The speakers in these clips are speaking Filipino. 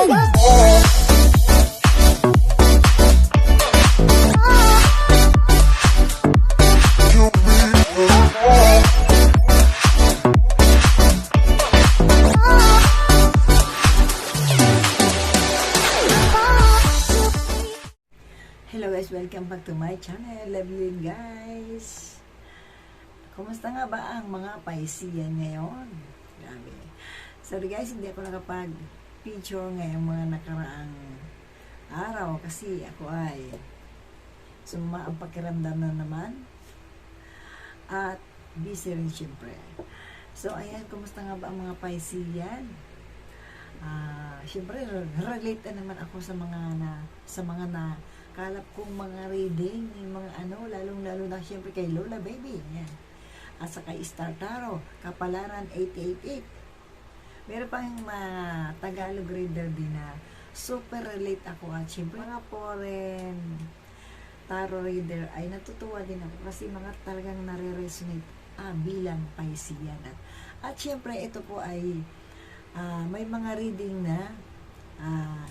Hello guys, welcome back to my channel. Lovely guys. Kumusta nga ba ang mga paisiyan ngayon? Grabe. Sorry guys, hindi ako nakapag-picture ngayong mga nakaraang araw kasi ako ay suma ang pakiramdam na naman. At busy rin syempre. So ayan, kumusta nga ba ang mga paisiyan? Ah, syempre relate na naman ako sa mga na sa mga na kalap kong mga reading, yung mga ano, lalong-lalo na syempre kay Lola Baby. Yan. At sa kay Star Taro, Kapalaran 888. Meron pang mga Tagalog reader din na super relate ako at syempre mga foreign tarot reader ay natutuwa din ako kasi mga talagang nare-resonate ah, bilang paisiyan. At, at syempre ito po ay ah, may mga reading na ah,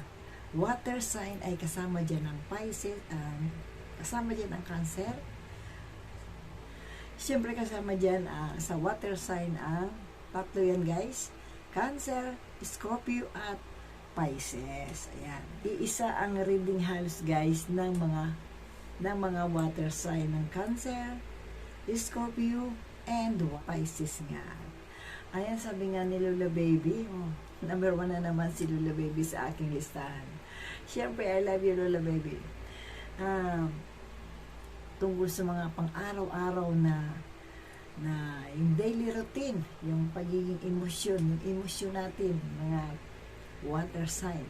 water sign ay kasama dyan ang Pisces, um, kasama dyan ang Cancer. Siyempre kasama dyan ah, sa water sign ang tatlo yan guys. Cancer, Scorpio at Pisces. Ayan. Iisa ang reading halos guys ng mga ng mga water sign ng Cancer, Scorpio, and Pisces nga. Ayan, sabi nga ni Lula Baby, oh, number one na naman si Lula Baby sa aking listahan. Siyempre, I love you, Lula Baby. Ah, tungkol sa mga pang-araw-araw na na yung daily routine, yung pagiging emosyon, yung emosyon natin, mga water sign,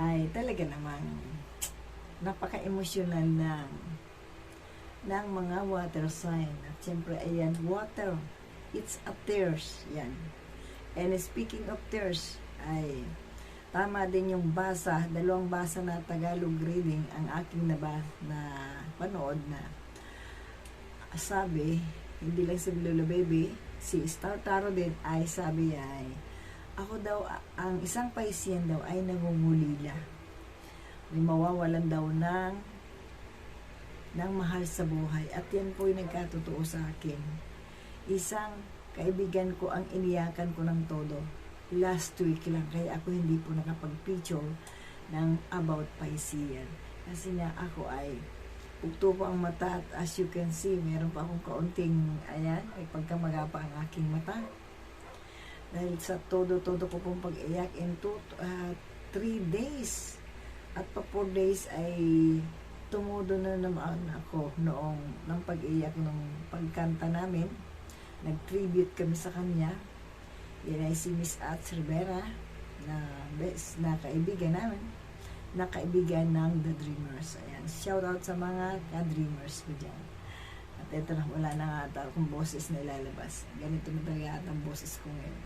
ay talaga namang napaka-emotional ng ng mga water sign. At siyempre, ayan, water, it's a tears, yan. And speaking of tears, ay tama din yung basa, dalawang basa na Tagalog reading ang aking naba, na panood na sabi, hindi lang si Lolo Baby, si Star Taro din ay sabi ay ako daw, ang isang paisiyan daw ay nangungulila. May mawawalan daw ng ng mahal sa buhay. At yan po yung nagkatotoo sa akin. Isang kaibigan ko ang iniyakan ko ng todo. Last week lang, kaya ako hindi po nakapag-picture ng about Piscean. Kasi nga ako ay ukto po ang mata at as you can see, meron pa akong kaunting, ayan, ay pagkamagapa ang aking mata. Dahil sa todo-todo ko pong pag-iyak in 3 days at pa 4 days ay tumudo na naman ako noong ng pag-iyak nung pagkanta namin. Nag-tribute kami sa kanya. Yan ay si Miss Ats Rivera na best na kaibigan namin na kaibigan ng The Dreamers. Ayan. Shout out sa mga ka-dreamers ko dyan. At ito na, wala na nga ata akong boses na ilalabas. Ganito na talaga ata ang boses ko ngayon.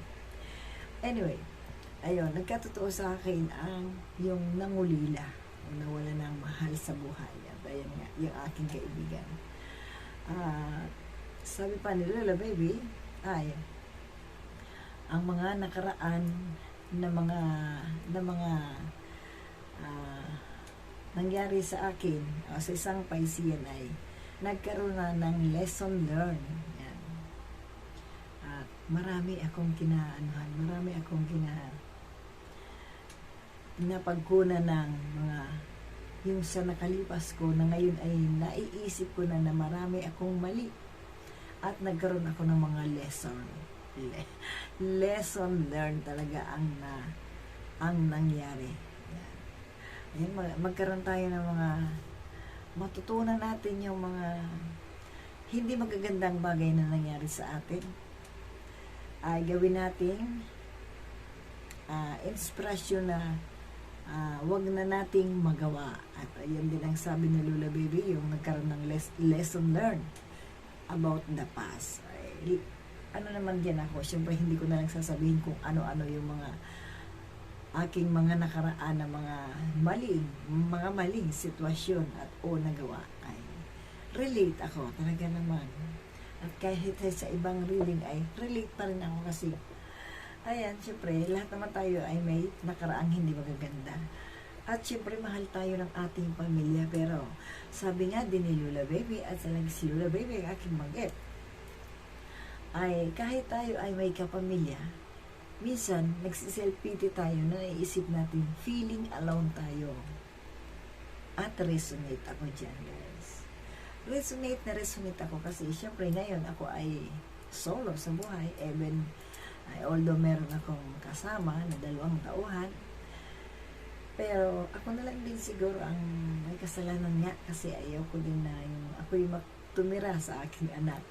Anyway, ayun, nagkatotoo sa akin ang yung nangulila o nawala ng mahal sa buhay. At ayan nga, yung aking kaibigan. Ah, sabi pa ni Lola Baby, ay, ang mga nakaraan na mga na mga ah, nangyari sa akin o sa isang paisiyan ay nagkaroon na ng lesson learned. Yan. At marami akong kinaanuhan, marami akong kina napagkunan ng mga yung sa nakalipas ko na ngayon ay naiisip ko na na marami akong mali at nagkaroon ako ng mga lesson Le- lesson learned talaga ang na ang nangyari Yan. Mag- magkaroon tayo ng mga matutunan natin yung mga hindi magagandang bagay na nangyari sa atin ay gawin natin ah, inspirasyon na ah, wag na nating magawa. At ayan din ang sabi ni Lula Baby, yung nagkaroon ng les- lesson learned about the past. Ay, ano naman din ako, syempre hindi ko na lang sasabihin kung ano-ano yung mga aking mga nakaraan na mga maling, mga maling sitwasyon at o nagawa ay relate ako talaga naman. At kahit sa ibang reading ay relate pa rin ako kasi Ayan, syempre, lahat naman tayo ay may nakaraang hindi magaganda. At syempre, mahal tayo ng ating pamilya. Pero, sabi nga din ni Lula Baby, at sa si Lula Baby, aking magit, ay kahit tayo ay may kapamilya, minsan, nagsiself-pity tayo na naiisip natin, feeling alone tayo. At resonate ako dyan, guys. Resonate na resonate ako kasi syempre ngayon ako ay solo sa buhay. Even, ay, although meron akong kasama na dalawang tauhan, pero ako na lang din siguro ang may kasalanan nga kasi ayaw ko din na yung ako yung tumira sa aking anak.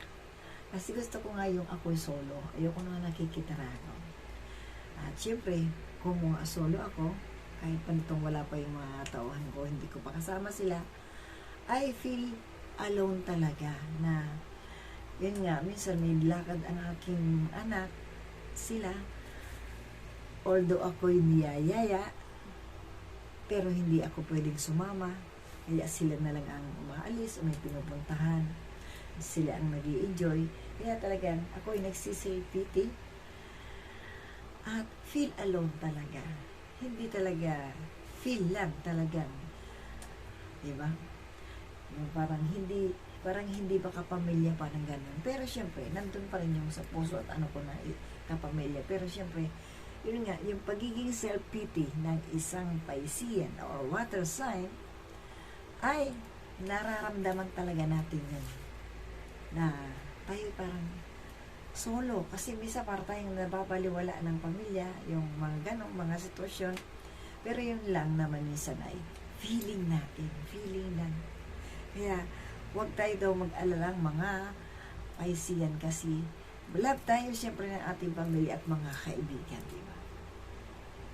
Kasi gusto ko nga yung ako'y solo. Ayoko na nakikitarago. At syempre, kung solo ako, kahit panitong wala pa yung mga tauhan ko, hindi ko pa kasama sila, I feel alone talaga na yun nga, minsan may lakad ang aking anak, sila, although ako'y niyayaya, pero hindi ako pwedeng sumama, kaya sila na lang ang umaalis o may pinupuntahan. Sila ang nag enjoy Kaya talagang ako'y nagsisilpiti feel alone talaga. Hindi talaga feel lang talagang. Diba? Yung parang hindi parang hindi ba kapamilya parang ganun. Pero syempre, nandun pa rin yung sa puso at ano ko na kapamilya. Pero syempre, yun nga, yung pagiging self-pity ng isang Piscean or water sign ay nararamdaman talaga natin yun. Na tayo parang solo. Kasi misa para tayong nababaliwala ng pamilya, yung mga ganong mga sitwasyon. Pero yun lang naman minsan ay feeling natin. Feeling lang. Kaya, huwag tayo daw mag-alalang mga Piscean kasi love tayo siyempre ng ating pamilya at mga kaibigan, di ba?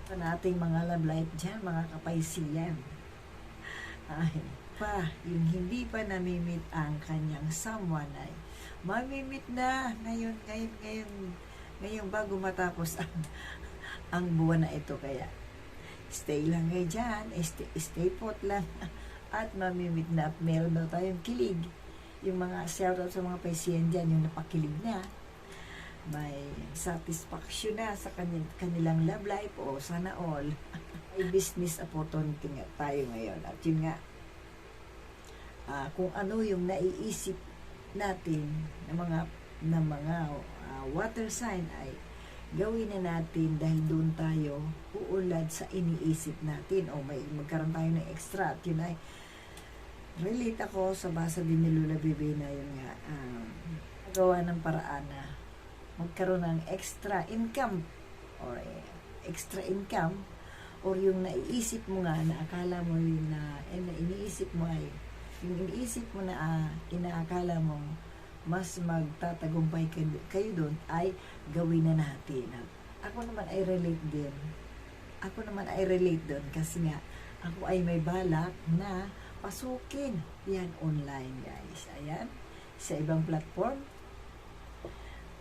Sa nating mga love life dyan, mga kapaysiyan. Ay, pa, yung hindi pa namimit ang kanyang someone ay mamimit na ngayon, ngayon, ngayon, ngayon bago matapos ang, ang buwan na ito. Kaya, stay lang kayo dyan, stay, stay put lang. At mamimit na at meron daw tayong kilig. Yung mga shoutout sa mga paisyan dyan, yung napakilig na. May satisfaction na sa kanil, kanilang love life o sana all. May business opportunity nga tayo ngayon. At yun nga, ah, kung ano yung naiisip natin ng mga ng mga ah, water sign ay gawin na natin dahil doon tayo uulad sa iniisip natin. O may magkaroon tayo ng extra at yun ay relate ako sa basa din ni Lula Bebe na yun nga um, gawa ng paraan na magkaroon ng extra income or eh, extra income or yung naiisip mo nga na akala mo yun na, eh, na iniisip mo ay yung iniisip mo na ah, inaakala mo mas magtatagumpay kayo, doon ay gawin na natin. Ako naman ay relate din. Ako naman ay relate doon kasi nga ako ay may balak na pasukin yan online guys. Ayan. Sa ibang platform.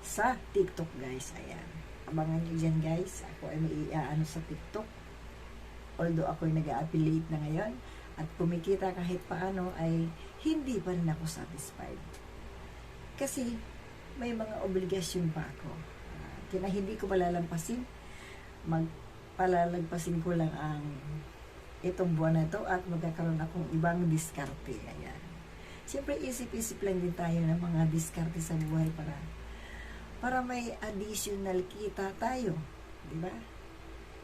Sa TikTok guys. Ayan. Abangan nyo dyan guys. Ako ay may iaano sa TikTok. Although ako ay nag-affiliate na ngayon at kumikita kahit paano ay hindi pa rin ako satisfied. Kasi may mga obligasyon pa ako. Uh, hindi ko palalampasin. Magpalalagpasin ko lang ang itong buwan na ito at magkakaroon akong ibang diskarte. Ayan. Siyempre, isip-isip lang din tayo ng mga diskarte sa buhay para para may additional kita tayo. Di ba?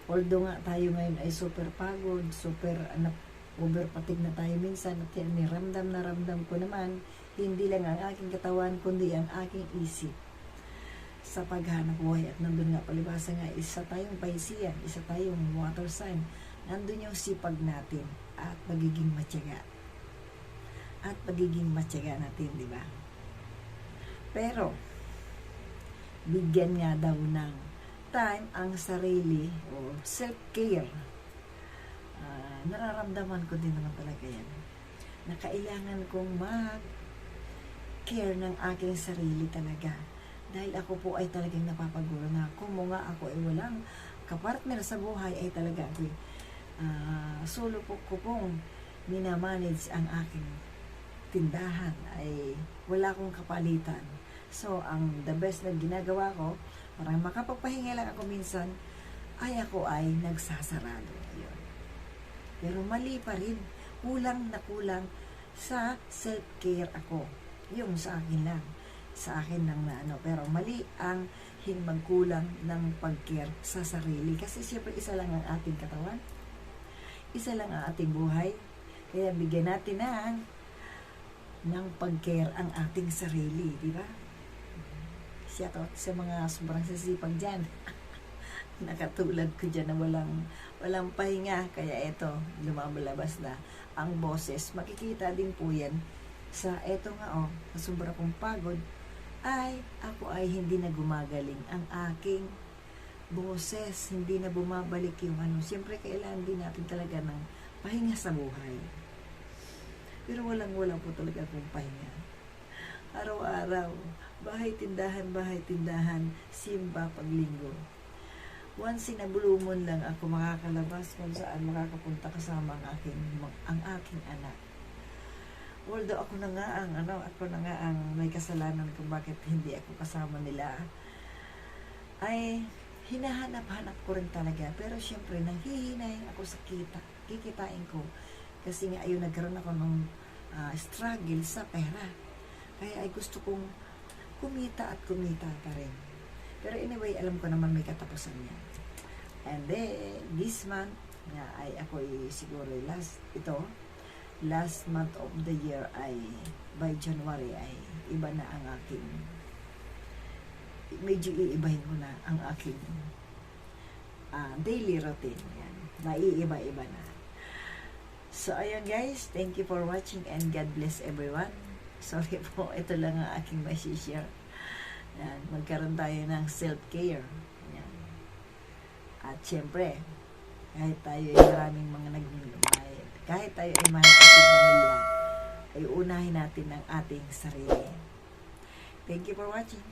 Although nga tayo ngayon ay super pagod, super anak, overpatig na tayo minsan at yan, ramdam na ramdam ko naman hindi lang ang aking katawan, kundi ang aking isip sa paghanap buhay. At nandun nga palibasa nga, isa tayong paisiyan, isa tayong water sign. Nandun yung sipag natin at pagiging matyaga. At pagiging matyaga natin, di ba? Pero, bigyan nga daw ng time ang sarili o self-care. Uh, nararamdaman ko din naman talaga yan na kailangan kong mag care ng aking sarili talaga. Dahil ako po ay talagang napapaguro na kung nga ako ay walang kapartner sa buhay ay talaga ako uh, solo po ko pong minamanage ang aking tindahan ay wala akong kapalitan. So, ang the best na ginagawa ko, Parang makapagpahinga lang ako minsan, ay ako ay nagsasarado. Pero mali pa rin. Kulang na kulang sa self-care ako. Yung sa akin lang. Sa akin lang na ano. Pero mali ang magkulang ng pag-care sa sarili. Kasi siyempre isa lang ang ating katawan. Isa lang ang ating buhay. Kaya bigyan natin ng ng pag-care ang ating sarili, di ba? Siya to sa mga sobrang sisipag dyan. Nakatulad ko dyan na walang, walang pahinga. Kaya ito, lumabalabas na ang boses. Makikita din po yan sa eto nga oh, sa sobra kong pagod, ay ako ay hindi na gumagaling ang aking boses. Hindi na bumabalik yung ano. Siyempre, kailangan din natin talaga ng pahinga sa buhay. Pero walang-wala po talaga akong pahinga. Araw-araw, bahay tindahan, bahay tindahan, simba paglinggo. Once in a blue moon lang ako makakalabas kung saan makakapunta kasama ang aking, ang aking anak. Although ako na nga ang, ano, ako na nga ang may kasalanan kung bakit hindi ako kasama nila, ay hinahanap-hanap ko rin talaga. Pero syempre, nanghihinayin ako sa kita. Kikitain ko. Kasi nga, ayun, nagkaroon ako ng ah, struggle sa pera. Kaya ay gusto kong kumita at kumita pa rin. Pero anyway, alam ko naman may katapusan yan. And then, this month, nga ay ako ay siguro last, ito, last month of the year ay, by January ay, iba na ang aking, medyo iibahin ko na ang aking ah, daily routine. Yan. Maiiba-iba na. So, ayun guys, thank you for watching and God bless everyone. Sorry po, ito lang ang aking share yan, magkaroon tayo ng self-care. Yan. At syempre, kahit tayo ay maraming mga nagnilumay, kahit tayo ay mahal ating pamilya, ay unahin natin ang ating sarili. Thank you for watching.